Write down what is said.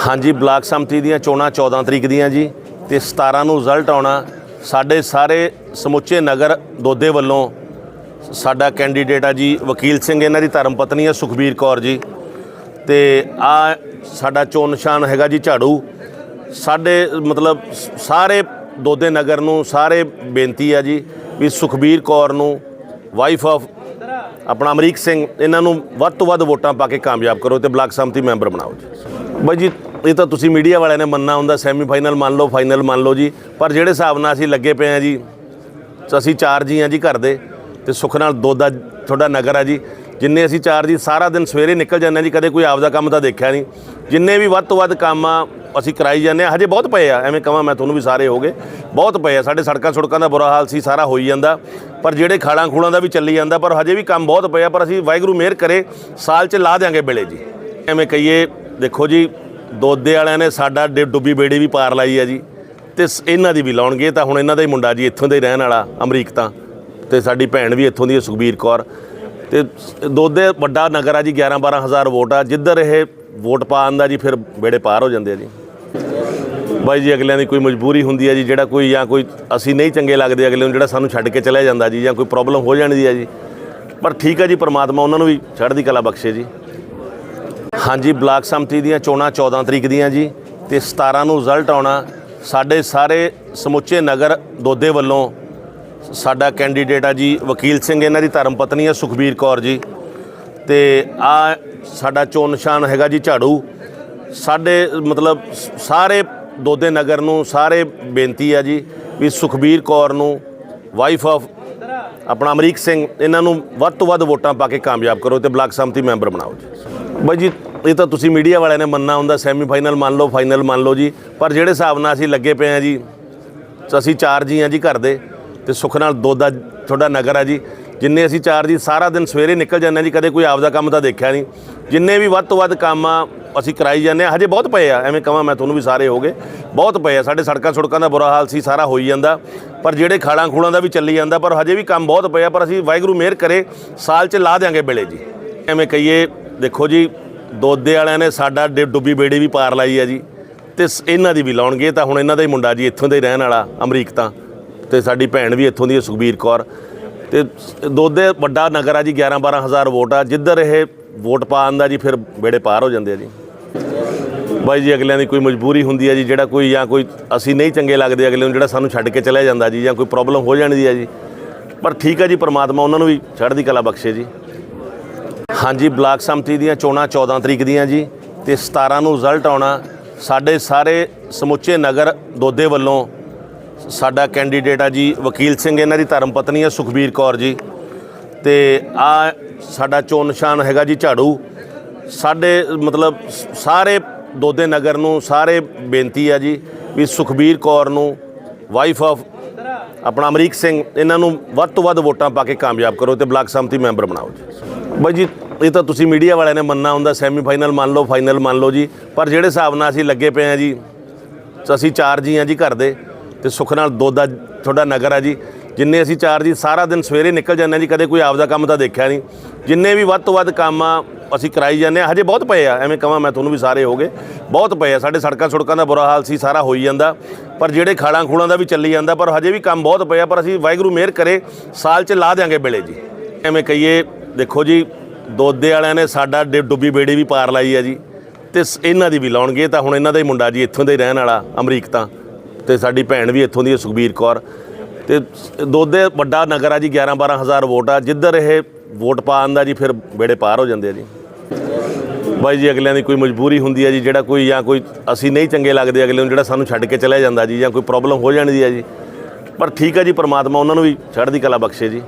ਹਾਂਜੀ, ਬਲਾਕ ਸੰਮਤੀ ਦੀਆਂ ਚੋਣਾਂ 14 ਤਰੀਕ ਦੀਆਂ ਜੀ ਤੇ 17 ਨੂੰ ਰਿਜ਼ਲਟ ਆਉਣਾ। ਸਾਡੇ ਸਾਰੇ ਸਮੁੱਚੇ ਨਗਰ ਦੋਦੇ ਵੱਲੋਂ ਸਾਡਾ ਕੈਂਡੀਡੇਟ ਆ ਜੀ ਵਕੀਲ ਸਿੰਘ, ਇਹਨਾਂ ਦੀ ਧਰਮ ਪਤਨੀ ਆ ਸੁਖਬੀਰ ਕੌਰ ਜੀ। ਤੇ ਆ ਸਾਡਾ ਚੋਣ ਨਿਸ਼ਾਨ ਹੈਗਾ ਜੀ ਝਾੜੂ। ਸਾਡੇ ਮਤਲਬ ਸਾਰੇ ਦੋਦੇ ਨਗਰ ਨੂੰ ਸਾਰੇ ਬੇਨਤੀ ਆ ਜੀ ਵੀ ਸੁਖਬੀਰ ਕੌਰ ਨੂੰ ਵਾਈਫ ਆਫ ਆਪਣਾ ਅਮਰੀਕ ਸਿੰਘ, ਇਹਨਾਂ ਨੂੰ ਵੱਧ ਤੋਂ ਵੱਧ ਵੋਟਾਂ ਪਾ ਕੇ ਕਾਮਯਾਬ ਕਰੋ ਤੇ ਬਲਾਕ ਸੰਮਤੀ ਮੈਂਬਰ ਬਣਾਓ ਜੀ। ਬਾਈ ਜੀ, ਇਹ ਤਾਂ ਤੁਸੀਂ ਮੀਡੀਆ ਵਾਲਿਆਂ ਨੇ ਮੰਨਣਾ ਹੁੰਦਾ ਸੈਮੀ ਫਾਈਨਲ ਮੰਨ ਲਓ ਫਾਈਨਲ ਮੰਨ ਲਓ ਜੀ। ਪਰ ਜਿਹੜੇ ਹਿਸਾਬ ਨਾਲ ਅਸੀਂ ਲੱਗੇ ਪਏ ਆ ਜੀ, ਅਸੀਂ ਚਾਰ ਜੀ ਆ ਜੀ ਘਰ ਦੇ, ਤੇ ਸੁੱਖ ਨਾਲ ਦੋ ਦਾ ਤੁਹਾਡਾ ਨਗਰ ਆ ਜੀ। ਜਿੰਨੇ ਅਸੀਂ ਚਾਰ ਜੀ, ਸਾਰਾ ਦਿਨ ਸਵੇਰੇ ਨਿਕਲ ਜਾਂਦੇ ਹਾਂ ਜੀ, ਕਦੇ ਕੋਈ ਆਪਦਾ ਕੰਮ ਤਾਂ ਦੇਖਿਆ ਨਹੀਂ। ਜਿੰਨੇ ਵੀ ਵੱਧ ਤੋਂ ਵੱਧ ਕੰਮ ਆ, ਅਸੀਂ ਕਰਾਈ ਜਾਂਦੇ ਆ ਹਜੇ ਬਹੁਤ ਪਏ ਆ, ਐਵੇਂ ਕਹਾਂ ਮੈਂ ਤੁਹਾਨੂੰ ਵੀ ਸਾਰੇ ਹੋਗੇ ਬਹੁਤ ਪਏ ਆ, ਸਾਡੇ ਸੜਕਾਂ ਸੜਕਾਂ ਦਾ ਬੁਰਾ ਹਾਲ ਸੀ, ਸਾਰਾ ਹੋਈ ਜਾਂਦਾ। ਪਰ ਜਿਹੜੇ ਖਾਲਾਂ ਖੂਲਾਂ ਦਾ ਵੀ ਚੱਲੀ ਜਾਂਦਾ, ਪਰ ਹਜੇ ਵੀ ਕੰਮ ਬਹੁਤ ਪਏ ਆ, ਪਰ ਅਸੀਂ ਵਾਹਿਗੁਰੂ ਮਿਹਰ ਕਰੇ, ਸਾਲ 'ਚ ਲਾ ਦਿਆਂਗੇ ਬਿਲੇ ਜੀ। ਐਵੇਂ ਕਹੀਏ ਦੇਖੋ ਜੀ, ਦੋਦੇ ਵਾਲਿਆਂ ਨੇ ਸਾਡਾ ਡਿ- ਡੁੱਬੀ ਬੇੜੀ ਵੀ ਪਾਰ ਲਾਈ ਹੈ ਜੀ। ਤੇ ਸ- ਇਹਨਾਂ ਦੀ ਵੀ ਲਾਉਣਗੇ, ਤਾਂ ਹੁਣ ਇਹਨਾਂ ਦਾ ਹੀ ਮੁੰਡਾ ਜੀ, ਇੱਥੋਂ ਦਾ ਹੀ ਰਹਿਣ ਵਾਲਾ, ਅਮਰੀਕ ਤਾਂ। ਤੇ ਸਾਡੀ ਭੈਣ ਵੀ ਇੱਥੋਂ ਦੀ ਹੈ ਸੁਖਬੀਰ ਕੌਰ। ਤੇ ਸ- ਦੋਦੇ ਵੱਡਾ ਨਗਰ ਆ ਜੀ 11 12000 ਵੋਟ ਆ। ਜਿੱਧਰ ਇਹ ਵੋਟ ਪਾਉਣ ਦਾ ਜੀ, ਫਿਰ ਬੇੜੇ ਪਾਰ ਹੋ ਜਾਂਦੇ ਆ ਜੀ। ਬਾਈ ਜੀ, ਅਗਲਿਆਂ ਦੀ ਕੋਈ ਮਜਬੂਰੀ ਹੁੰਦੀ ਹੈ ਜੀ, ਜਿਹੜਾ ਕੋਈ ਜਾਂ ਕੋਈ ਅਸੀਂ ਨਹੀਂ ਚੰਗੇ ਲੱਗਦੇ, ਅਗਲੇ ਨੂੰ ਜਿਹੜਾ ਸਾਨੂੰ ਛੱਡ ਕੇ ਚਲਿਆ ਜਾਂਦਾ ਜੀ, ਜਾਂ ਕੋਈ ਪ੍ਰੋਬਲਮ ਹੋ ਜਾਂਦੀ ਹੈ ਜੀ। ਪਰ ਠੀਕ ਹੈ ਜੀ, ਪ੍ਰਮਾਤਮਾ ਉਹਨਾਂ ਨੂੰ ਵੀ ਚੜ੍ਹਦੀ ਕਲਾ ਬਖਸ਼ੇ ਜੀ। ਹਾਂਜੀ, ਬਲਾਕ ਸੰਮਤੀ ਦੀਆਂ ਚੋਣਾਂ 14 ਤਰੀਕ ਦੀਆਂ ਜੀ ਤੇ 17 ਨੂੰ ਰਿਜ਼ਲਟ ਆਉਣਾ। ਸਾਡੇ ਸਾਰੇ ਸਮੁੱਚੇ ਨਗਰ ਦੋਦੇ ਵੱਲੋਂ ਸਾਡਾ ਕੈਂਡੀਡੇਟ ਆ ਜੀ ਵਕੀਲ ਸਿੰਘ, ਇਹਨਾਂ ਦੀ ਧਰਮ ਪਤਨੀ ਆ ਸੁਖਬੀਰ ਕੌਰ ਜੀ। ਤੇ ਆ ਸਾਡਾ ਚੋਣ ਨਿਸ਼ਾਨ ਹੈਗਾ ਜੀ ਝਾੜੂ। ਸਾਡੇ ਮਤਲਬ ਸਾਰੇ ਦੋਦੇ ਨਗਰ ਨੂੰ ਸਾਰੇ ਬੇਨਤੀ ਆ ਜੀ ਵੀ ਸੁਖਬੀਰ ਕੌਰ ਨੂੰ ਵਾਈਫ ਆਫ ਆਪਣਾ ਅਮਰੀਕ ਸਿੰਘ, ਇਹਨਾਂ ਨੂੰ ਵੱਧ ਤੋਂ ਵੱਧ ਵੋਟਾਂ ਪਾ ਕੇ ਕਾਮਯਾਬ ਕਰੋ ਤੇ ਬਲਾਕ ਸੰਮਤੀ ਮੈਂਬਰ ਬਣਾਓ ਜੀ। ਬਾਈ ਜੀ ਇਹ ਤਾਂ ਤੁਸੀਂ ਮੀਡੀਆ ਵਾਲਿਆਂ ਨੇ ਮੰਨਣਾ ਹੁੰਦਾ ਸੈਮੀ ਫਾਈਨਲ ਮੰਨ ਲਓ ਫਾਈਨਲ ਮੰਨ ਲਓ ਜੀ। ਪਰ ਜਿਹੜੇ ਹਿਸਾਬ ਨਾਲ ਅਸੀਂ ਲੱਗੇ ਪਏ ਆ ਜੀ, ਅਸੀਂ ਚਾਰ ਜੀ ਆ ਜੀ ਘਰ ਦੇ, ਤੇ ਸੁੱਖ ਨਾਲ ਦੋ ਦਾ ਤੁਹਾਡਾ ਨਗਰ ਆ ਜੀ। ਜਿੰਨੇ ਅਸੀਂ ਚਾਰ ਜੀ, ਸਾਰਾ ਦਿਨ ਸਵੇਰੇ ਨਿਕਲ ਜਾਂਦੇ ਹਾਂ ਜੀ, ਕਦੇ ਕੋਈ ਆਪਦਾ ਕੰਮ ਤਾਂ ਦੇਖਿਆ ਨਹੀਂ। ਜਿੰਨੇ ਵੀ ਵੱਧ ਤੋਂ ਵੱਧ ਕੰਮ ਆ, ਅਸੀਂ ਕਰਾਈ ਜਾਂਦੇ ਆ ਹਜੇ ਬਹੁਤ ਪਏ ਆ, ਐਵੇਂ ਕਹਾਂ ਮੈਂ ਤੁਹਾਨੂੰ ਵੀ ਸਾਰੇ ਹੋਗੇ ਬਹੁਤ ਪਏ ਆ, ਸਾਡੇ ਸੜਕਾਂ ਸੜਕਾਂ ਦਾ ਬੁਰਾ ਹਾਲ ਸੀ, ਸਾਰਾ ਹੋਈ ਜਾਂਦਾ। ਪਰ ਜਿਹੜੇ ਖਾਲਾਂ ਖੂਲਾਂ ਦਾ ਵੀ ਚੱਲੀ ਜਾਂਦਾ, ਪਰ ਹਜੇ ਵੀ ਕੰਮ ਬਹੁਤ ਪਏ ਆ, ਪਰ ਅਸੀਂ ਵਾਹਿਗੁਰੂ ਮਿਹਰ ਕਰੇ, ਸਾਲ 'ਚ ਲਾ ਦਿਆਂਗੇ ਬਿਲੇ ਜੀ। ਐਵੇਂ ਕਹੀਏ, ਦੇਖੋ ਜੀ ਦੋਦੇ ਵਾਲਿਆਂ ਨੇ ਸਾਡਾ ਡਿ- ਡੁੱਬੀ ਬੇੜੀ ਵੀ ਪਾਰ ਲਾਈ ਆ ਜੀ। ਤੇ ਸ- ਇਹਨਾਂ ਦੀ ਵੀ ਲਾਉਣਗੇ ਇਹ ਤਾਂ ਹੁਣ ਇਹਨਾਂ ਦਾ ਹੀ ਮੁੰਡਾ ਜੀ, ਇੱਥੋਂ ਦਾ ਹੀ ਰਹਿਣ ਵਾਲਾ, ਅਮਰੀਕ ਤਾਂ। ਤੇ ਸਾਡੀ ਭੈਣ ਵੀ ਇੱਥੋਂ ਦੀ ਹੈ ਸੁਖਬੀਰ ਕੌਰ। ਤੇ ਸ- ਦੋਦੇ ਵੱਡਾ ਨਗਰ ਆ ਜੀ 11 12000 ਵੋਟ ਆ। ਜਿੱਧਰ ਇਹ ਵੋਟ ਪਾਉਣ ਦਾ ਜੀ, ਫਿਰ ਬੇੜੇ ਪਾਰ ਹੋ ਜਾਂਦੇ ਆ ਜੀ। ਬਾਈ ਜੀ, ਅਗਲਿਆਂ ਦੀ ਕੋਈ ਮਜਬੂਰੀ ਹੁੰਦੀ ਹੈ ਜੀ, ਜਿਹੜਾ ਕੋਈ ਜਾਂ ਕੋਈ ਅਸੀਂ ਨਹੀਂ ਚੰਗੇ ਲੱਗਦੇ, ਅਗਲੇ ਨੂੰ ਜਿਹੜਾ ਸਾਨੂੰ ਛੱਡ ਕੇ ਚਲਿਆ ਜਾਂਦਾ ਜੀ, ਜਾਂ ਕੋਈ ਪ੍ਰੋਬਲਮ ਹੋ ਜਾਂਦੀ ਹੈ ਜੀ। ਪਰ ਠੀਕ ਹੈ ਜੀ, ਪ੍ਰਮਾਤਮਾ ਉਹਨਾਂ ਨੂੰ ਵੀ ਚੜ੍ਹਦੀ ਕਲਾ ਬਖਸ਼ੇ ਜੀ। ਹਾਂਜੀ, ਬਲਾਕ ਸੰਮਤੀ ਦੀਆਂ ਚੋਣਾਂ 14 ਤਰੀਕ ਦੀਆਂ ਜੀ ਤੇ 17 ਨੂੰ ਰਿਜ਼ਲਟ ਆਉਣਾ। ਸਾਡੇ ਸਾਰੇ ਸਮੁੱਚੇ ਨਗਰ ਦੋਦੇ ਵੱਲੋਂ ਸਾਡਾ ਕੈਂਡੀਡੇਟ ਆ ਜੀ ਵਕੀਲ ਸਿੰਘ, ਇਹਨਾਂ ਦੀ ਧਰਮ ਪਤਨੀ ਆ ਸੁਖਬੀਰ ਕੌਰ ਜੀ। ਤੇ ਆ ਸਾਡਾ ਚੋਣ ਨਿਸ਼ਾਨ ਹੈਗਾ ਜੀ ਝਾੜੂ। ਸਾਡੇ ਮਤਲਬ ਸ- ਸਾਰੇ ਦੋਦੇ ਨਗਰ ਨੂੰ ਸਾਰੇ ਬੇਨਤੀ ਆ ਜੀ ਵੀ ਸੁਖਬੀਰ ਕੌਰ ਨੂੰ ਵਾਈਫ ਆਫ ਆਪਣਾ ਅਮਰੀਕ ਸਿੰਘ, ਇਹਨਾਂ ਨੂੰ ਵੱਧ ਤੋਂ ਵੱਧ ਵੋਟਾਂ ਪਾ ਕੇ ਕਾਮਯਾਬ ਕਰੋ ਤੇ ਬਲਾਕ ਸੰਮਤੀ ਮੈਂਬਰ ਬਣਾਓ ਜੀ। ਬਾਈ ਜੀ ਇਹ ਤਾਂ ਤੁਸੀਂ ਮੀਡੀਆ ਵਾਲਿਆਂ ਨੇ ਮੰਨਣਾ ਹੁੰਦਾ ਸੈਮੀ ਫਾਈਨਲ ਮੰਨ ਲਓ ਫਾਈਨਲ ਮੰਨ ਲਓ ਜੀ। ਪਰ ਜਿਹੜੇ ਹਿਸਾਬ ਨਾਲ ਅਸੀਂ ਲੱਗੇ ਪਏ ਆ ਜੀ, ਅਸੀਂ ਚਾਰ ਜੀ ਆ ਜੀ ਘਰ ਦੇ, ਤੇ ਸੁੱਖ ਨਾਲ ਦੋ ਦਾ ਤੁਹਾਡਾ ਨਗਰ ਆ ਜੀ। ਜਿੰਨੇ ਅਸੀਂ ਚਾਰ ਜੀ, ਸਾਰਾ ਦਿਨ ਸਵੇਰੇ ਨਿਕਲ ਜਾਂਦੇ ਹਾਂ ਜੀ, ਕਦੇ ਕੋਈ ਆਪਦਾ ਕੰਮ ਤਾਂ ਦੇਖਿਆ ਨਹੀਂ। ਜਿੰਨੇ ਵੀ ਵੱਧ ਤੋਂ ਵੱਧ ਕੰਮ ਆ, ਅਸੀਂ ਕਰਾਈ ਜਾਂਦੇ ਆ ਹਜੇ ਬਹੁਤ ਪਏ ਆ, ਐਵੇਂ ਕਹਾਂ ਮੈਂ ਤੁਹਾਨੂੰ ਵੀ ਸਾਰੇ ਹੋਗੇ ਬਹੁਤ ਪਏ ਆ, ਸਾਡੇ ਸੜਕਾਂ ਸੜਕਾਂ ਦਾ ਬੁਰਾ ਹਾਲ ਸੀ, ਸਾਰਾ ਹੋਈ ਜਾਂਦਾ। ਪਰ ਜਿਹੜੇ ਖਾਲਾਂ ਖੂਲਾਂ ਦਾ ਵੀ ਚੱਲੀ ਜਾਂਦਾ, ਪਰ ਹਜੇ ਵੀ ਕੰਮ ਬਹੁਤ ਪਏ ਆ, ਪਰ ਅਸੀਂ ਵਾਹਿਗੁਰੂ ਮਿਹਰ ਕਰੇ, ਸਾਲ 'ਚ ਲਾ ਦਿਆਂਗੇ ਬਿਲੇ ਜੀ। ਐਵੇਂ ਕਹੀਏ, ਦੇਖੋ ਜੀ ਦੋਦੇ ਵਾਲਿਆਂ ਨੇ ਸਾਡਾ ਡਿ- ਡੁੱਬੀ ਬੇੜੀ ਵੀ ਪਾਰ ਲਾਈ ਹੈ ਜੀ। ਤੇ ਸ- ਇਹਨਾਂ ਦੀ ਵੀ ਲਾਉਣਗੇ, ਤਾਂ ਹੁਣ ਇਹਨਾਂ ਦਾ ਹੀ ਮੁੰਡਾ ਜੀ, ਇੱਥੋਂ ਦਾ ਹੀ ਰਹਿਣ ਵਾਲਾ, ਅਮਰੀਕ ਤਾਂ। ਤੇ ਸਾਡੀ ਭੈਣ ਵੀ ਇੱਥੋਂ ਦੀ ਹੈ ਸੁਖਬੀਰ ਕੌਰ। ਤੇ ਸ- ਦੋਦੇ ਵੱਡਾ ਨਗਰ ਆ ਜੀ 11 12000 ਵੋਟ ਆ। ਜਿੱਧਰ ਇਹ ਵੋਟ ਪਾਉਣ ਦਾ ਜੀ, ਫਿਰ ਬੇੜੇ ਪਾਰ ਹੋ ਜਾਂਦੇ ਆ ਜੀ। ਬਾਈ ਜੀ, ਅਗਲਿਆਂ ਦੀ ਕੋਈ ਮਜਬੂਰੀ ਹੁੰਦੀ ਹੈ ਜੀ, ਜਿਹੜਾ ਕੋਈ ਜਾਂ ਕੋਈ ਅਸੀਂ ਨਹੀਂ ਚੰਗੇ ਲੱਗਦੇ, ਅਗਲੇ ਨੂੰ ਜਿਹੜਾ ਸਾਨੂੰ ਛੱਡ ਕੇ ਚਲਿਆ ਜਾਂਦਾ ਜੀ, ਜਾਂ ਕੋਈ ਪ੍ਰੋਬਲਮ ਹੋ ਜਾਂਦੀ ਹੈ ਜੀ। ਪਰ ਠੀਕ ਹੈ ਜੀ, ਪ੍ਰਮਾਤਮਾ ਉਹਨਾਂ ਨੂੰ ਵੀ, ਚੜ੍ਹਦੀ ਕਲਾ ਬਖਸ਼ੇ ਜੀ।